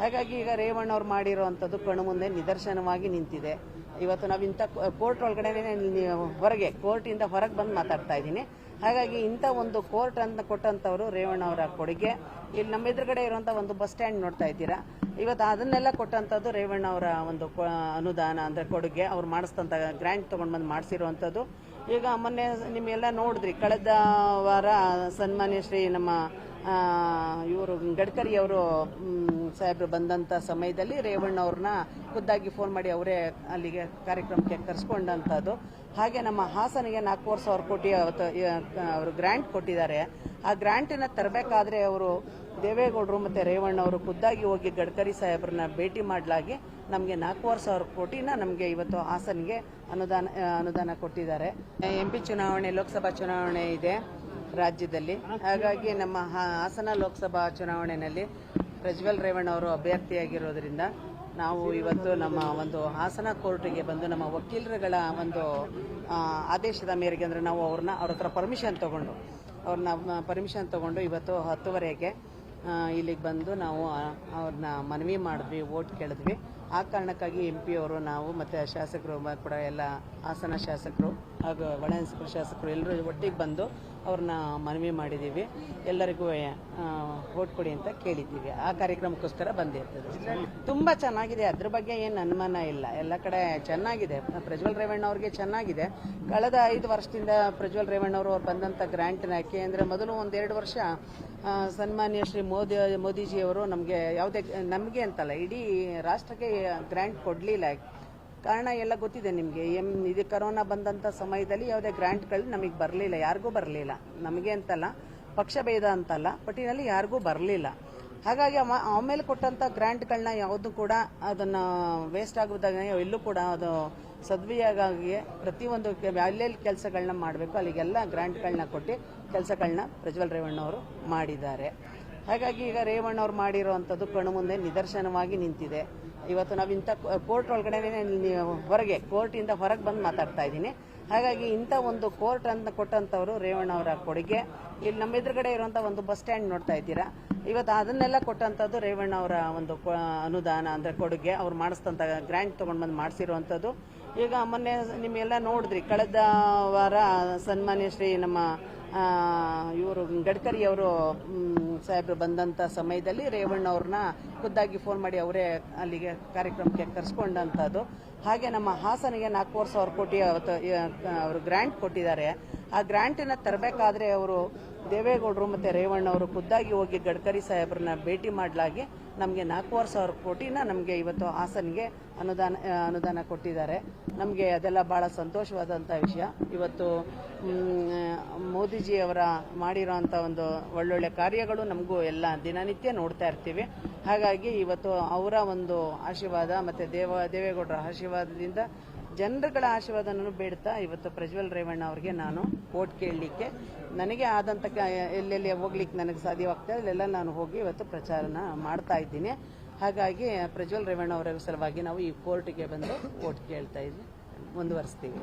ಹಾಗಾಗಿ ಈಗ ರೇವಣ್ಣ ಅವ್ರು ಮಾಡಿರುವಂಥದ್ದು ಕಣ್ಣು ಮುಂದೆ ನಿದರ್ಶನವಾಗಿ ನಿಂತಿದೆ. ಇವತ್ತು ನಾವು ಇಂಥ ಕೋರ್ಟ್ ಒಳಗಡೆ ಹೊರಗೆ, ಕೋರ್ಟಿಂದ ಹೊರಗೆ ಬಂದು ಮಾತಾಡ್ತಾ ಇದ್ದೀನಿ. ಹಾಗಾಗಿ ಇಂಥ ಒಂದು ಕೋರ್ಟ್ ಅಂತ ರೇವಣ್ಣ ಅವರ ಕೊಡುಗೆ. ಇಲ್ಲಿ ನಮ್ಮ ಎದುರುಗಡೆ ಇರುವಂಥ ಒಂದು ಬಸ್ ಸ್ಟ್ಯಾಂಡ್ ನೋಡ್ತಾ ಇದ್ದೀರಾ? ಇವತ್ತು ಅದನ್ನೆಲ್ಲ ಕೊಟ್ಟಂಥದ್ದು ರೇವಣ್ಣವರ ಒಂದು ಕೊ- ಅನುದಾನ ಅಂದರೆ ಕೊಡುಗೆ. ಅವ್ರು ಮಾಡಿಸ್ತಂಥ ಗ್ರ್ಯಾಂಟ್ ತೊಗೊಂಡು ಬಂದು ಮಾಡಿಸಿರುವಂಥದ್ದು. ಈಗ ಮೊನ್ನೆ ನಿಮ್ಮೆಲ್ಲ ನೋಡಿದ್ರಿ, ಕಳೆದ ವಾರ ಸನ್ಮಾನ್ಯ ಶ್ರೀ ನಮ್ಮ ಇವರು ಗಡ್ಕರಿ ಅವರು ಸಾಹೇಬ್ರು ಬಂದಂಥ ಸಮಯದಲ್ಲಿ ರೇವಣ್ಣ ಅವ್ರನ್ನ ಖುದ್ದಾಗಿ ಫೋನ್ ಮಾಡಿ ಅವರೇ ಅಲ್ಲಿಗೆ ಕಾರ್ಯಕ್ರಮಕ್ಕೆ ಕರೆಸ್ಕೊಂಡಂಥದ್ದು ಹಾಗೆ ನಮ್ಮ ಹಾಸನಿಗೆ ನಾಲ್ಕೂವರೆ ಸಾವಿರ ಕೋಟಿ ಅವರು ಗ್ರ್ಯಾಂಟ್ ಕೊಟ್ಟಿದ್ದಾರೆ. ಆ ಗ್ರ್ಯಾಂಟನ್ನು ತರಬೇಕಾದ್ರೆ ಅವರು ದೇವೇಗೌಡರು ಮತ್ತು ರೇವಣ್ಣ ಅವರು ಖುದ್ದಾಗಿ ಹೋಗಿ ಗಡ್ಕರಿ ಸಾಹೇಬ್ರನ್ನ ಭೇಟಿ ಮಾಡಲಾಗಿ ನಮಗೆ ನಾಲ್ಕೂವರೆ ಸಾವಿರ ಕೋಟಿನ ನಮಗೆ ಇವತ್ತು ಹಾಸನಿಗೆ ಅನುದಾನ ಅನುದಾನ ಕೊಟ್ಟಿದ್ದಾರೆ. ಎಂ ಪಿ ಚುನಾವಣೆ, ಲೋಕಸಭಾ ಚುನಾವಣೆ ಇದೆ. ರಾಜ್ಯದಲ್ಲಿ. ಹಾಗಾಗಿ ನಮ್ಮ ಹಾಸನ ಲೋಕಸಭಾ ಚುನಾವಣೆಯಲ್ಲಿ ಪ್ರಜ್ವಲ್ ರೇವಣ್ಣ ಅವರು ಅಭ್ಯರ್ಥಿಯಾಗಿರೋದ್ರಿಂದ ನಾವು ಇವತ್ತು ನಮ್ಮ ಒಂದು ಹಾಸನ ಕೋರ್ಟಿಗೆ ಬಂದು ನಮ್ಮ ವಕೀಲರುಗಳ ಒಂದು ಆದೇಶದ ಮೇರೆಗೆ ಅಂದರೆ ನಾವು ಅವ್ರನ್ನ, ಅವ್ರ ಹತ್ರ ಪರ್ಮಿಷನ್ ತೊಗೊಂಡು, ಅವ್ರನ್ನ ಪರ್ಮಿಷನ್ ತೊಗೊಂಡು ಇವತ್ತು ಹತ್ತುವರೆಗೆ ಇಲ್ಲಿಗೆ ಬಂದು ನಾವು ಅವ್ರನ್ನ ಮನವಿ ಮಾಡಿದ್ವಿ ಓಟ್ ಕೇಳಿದ್ವಿ. ಆ ಕಾರಣಕ್ಕಾಗಿ ಎಂ ಪಿ ಅವರು ನಾವು ಮತ್ತು ಶಾಸಕರು ಕೂಡ ಎಲ್ಲ ಹಾಸನ ಶಾಸಕರು ಹಾಗೂ ಒಳಾಂಸ್ಪುರ ಶಾಸಕರು ಎಲ್ಲರೂ ಒಟ್ಟಿಗೆ ಬಂದು ಅವ್ರನ್ನ ಮನವಿ ಮಾಡಿದ್ದೀವಿ ಎಲ್ಲರಿಗೂ ಓಟ್ ಕೊಡಿ ಅಂತ ಕೇಳಿದ್ದೀವಿ. ಆ ಕಾರ್ಯಕ್ರಮಕ್ಕೋಸ್ಕರ ಬಂದಿರ್ತದೆ. ತುಂಬ ಚೆನ್ನಾಗಿದೆ. ಅದ್ರ ಬಗ್ಗೆ ಏನು ಅನುಮಾನ ಇಲ್ಲ. ಎಲ್ಲ ಕಡೆ ಚೆನ್ನಾಗಿದೆ. ಪ್ರಜ್ವಲ್ ರೇವಣ್ಣ ಅವ್ರಿಗೆ ಚೆನ್ನಾಗಿದೆ. ಕಳೆದ ಐದು ವರ್ಷದಿಂದ ಪ್ರಜ್ವಲ್ ರೇವಣ್ಣ ಅವರು ಅವ್ರು ಬಂದಂಥ ಗ್ರ್ಯಾಂಟ್ನ ಯಾಕೆ ಅಂದರೆ ಮೊದಲು ಒಂದೆರಡು ವರ್ಷ ಸನ್ಮಾನ್ಯ ಶ್ರೀ ಮೋದಿ, ಮೋದಿಜಿಯವರು ನಮಗೆ ಯಾವುದೇ, ನಮಗೆ ಅಂತಲ್ಲ, ಇಡೀ ರಾಷ್ಟ್ರಕ್ಕೆ ಗ್ರ್ಯಾಂಟ್ ಕೊಡಲಿಲ್ಲ. ಕಾರಣ ಎಲ್ಲ ಗೊತ್ತಿದೆ ನಿಮಗೆ. ಎಂ ಇದು ಕರೋನಾ ಬಂದಂಥ ಸಮಯದಲ್ಲಿ ಯಾವುದೇ ಗ್ರ್ಯಾಂಟ್ಗಳು ನಮಗೆ ಬರಲಿಲ್ಲ, ಯಾರಿಗೂ ಬರಲಿಲ್ಲ. ನಮಗೆ ಅಂತಲ್ಲ, ಪಕ್ಷ ಭೇದ ಅಂತಲ್ಲ ಒಟ್ಟಿನಲ್ಲಿ ಯಾರಿಗೂ ಬರಲಿಲ್ಲ. ಹಾಗಾಗಿ ಆಮೇಲೆ ಕೊಟ್ಟಂಥ ಗ್ರ್ಯಾಂಟ್ಗಳನ್ನ ಯಾವುದು ಕೂಡ ಅದನ್ನು ವೇಸ್ಟ್ ಆಗುವುದಾಗ ಎಲ್ಲೂ ಕೂಡ ಅದು ಸದ್ವಿನಿಯೋಗ ಆಗಿ ಪ್ರತಿಯೊಂದು ಎಲ್ಲೆಲ್ಲಿ ಕೆಲಸಗಳನ್ನ ಮಾಡಬೇಕು, ಅಲ್ಲಿಗೆಲ್ಲ ಗ್ರ್ಯಾಂಟ್ಗಳನ್ನ ಕೊಟ್ಟು ಕೆಲಸಗಳನ್ನ ಪ್ರಜ್ವಲ್ ರೇವಣ್ಣ ಅವರು ಮಾಡಿದ್ದಾರೆ. ಹಾಗಾಗಿ ಈಗ ರೇವಣ್ಣ ಅವ್ರು ಮಾಡಿರುವಂಥದ್ದು ಕಣ್ಣು ಮುಂದೆ ನಿದರ್ಶನವಾಗಿ ನಿಂತಿದೆ. ಇವತ್ತು ನಾವು ಇಂಥ ಕೋರ್ಟ್ ಒಳಗಡೆ ಹೊರಗೆ, ಕೋರ್ಟಿಂದ ಹೊರಗೆ ಬಂದು ಮಾತಾಡ್ತಾ ಇದ್ದೀನಿ. ಹಾಗಾಗಿ ಇಂಥ ಒಂದು ಕೋರ್ಟ್ ಅಂತ ಕೊಟ್ಟಂಥವ್ರು ರೇವಣ್ಣ ಅವರ ಕೊಡುಗೆ. ಇಲ್ಲಿ ನಮ್ಮ ಎದುರುಗಡೆ ಇರುವಂಥ ಒಂದು ಬಸ್ ಸ್ಟ್ಯಾಂಡ್ ನೋಡ್ತಾ ಇದ್ದೀರಾ? ಇವತ್ತು ಅದನ್ನೆಲ್ಲ ಕೊಟ್ಟಂಥದ್ದು ರೇವಣ್ಣ ಅವರ ಒಂದು ಅನುದಾನ ಅಂದರೆ ಕೊಡುಗೆ. ಅವ್ರು ಮಾಡಿಸ್ತಂಥ ಗ್ರ್ಯಾಂಟ್ ತೊಗೊಂಡು ಬಂದು ಮಾಡಿಸಿರುವಂಥದ್ದು. ಈಗ ಮೊನ್ನೆ ನಿಮ್ಮೆಲ್ಲ ನೋಡಿದ್ರಿ, ಕಳೆದ ವಾರ ಸನ್ಮಾನ್ಯ ಶ್ರೀ ನಮ್ಮ ಇವರು ಗಡ್ಕರಿ ಅವರು ಸಾಹೇಬ್ರು ಬಂದಂಥ ಸಮಯದಲ್ಲಿ ರೇವಣ್ಣ ಅವ್ರನ್ನ ಖುದ್ದಾಗಿ ಫೋನ್ ಮಾಡಿ ಅವರೇ ಅಲ್ಲಿಗೆ ಕಾರ್ಯಕ್ರಮಕ್ಕೆ ಕರೆಸ್ಕೊಂಡಂಥದ್ದು ಹಾಗೆ ನಮ್ಮ ಹಾಸನಿಗೆ ನಾಲ್ಕೂವರೆ ಸಾವಿರ ಕೋಟಿ ಅವರು ಗ್ರ್ಯಾಂಟ್ ಕೊಟ್ಟಿದ್ದಾರೆ. ಆ ಗ್ರ್ಯಾಂಟನ್ನು ತರಬೇಕಾದ್ರೆ ಅವರು ದೇವೇಗೌಡರು ಮತ್ತು ರೇವಣ್ಣ ಅವರು ಖುದ್ದಾಗಿ ಹೋಗಿ ಗಡ್ಕರಿ ಸಾಹೇಬ್ರನ್ನ ಭೇಟಿ ಮಾಡಲಾಗಿ ನಮಗೆ ನಾಲ್ಕೂವರೆ ಸಾವಿರ ಕೋಟಿನ ನಮಗೆ ಇವತ್ತು ಹಾಸನಿಗೆ ಅನುದಾನ ಅನುದಾನ ಕೊಟ್ಟಿದ್ದಾರೆ. ನಮಗೆ ಅದೆಲ್ಲ ಭಾಳ ಸಂತೋಷವಾದಂಥ ವಿಷಯ. ಇವತ್ತು ಮೋದಿಜಿಯವರ ಮಾಡಿರೋಂಥ ಒಂದು ಒಳ್ಳೊಳ್ಳೆ ಕಾರ್ಯಗಳು ನಮಗೂ ಎಲ್ಲ ದಿನನಿತ್ಯ ನೋಡ್ತಾ ಇರ್ತೀವಿ. ಹಾಗಾಗಿ ಇವತ್ತು ಅವರ ಒಂದು ಆಶೀರ್ವಾದ ಮತ್ತು ದೇವ, ದೇವೇಗೌಡರ ಆಶೀರ್ವಾದದಿಂದ ಜನರುಗಳ ಆಶೀರ್ವಾದನೂ ಬೇಡ್ತಾ ಇವತ್ತು ಪ್ರಜ್ವಲ್ ರೇವಣ್ಣ ಅವರಿಗೆ ನಾನು ಓಟ್ ಕೇಳಲಿಕ್ಕೆ. ನನಗೆ ಆದಂಥ ಎಲ್ಲೆಲ್ಲಿ ಹೋಗ್ಲಿಕ್ಕೆ ನನಗೆ ಸಾಧ್ಯವಾಗ್ತದೆ ಅಲ್ಲೆಲ್ಲ ನಾನು ಹೋಗಿ ಇವತ್ತು ಪ್ರಚಾರನ ಮಾಡ್ತಾ ಇದ್ದೀನಿ. ಹಾಗಾಗಿ ಪ್ರಜ್ವಲ್ ರೇವಣ್ಣ ಅವರ ಸಲುವಾಗಿ ನಾವು ಈ ಕೋರ್ಟಿಗೆ ಬಂದು ಓಟ್ ಕೇಳ್ತಾ ಇದ್ದೀವಿ ಮುಂದುವರಿಸ್ತೀವಿ.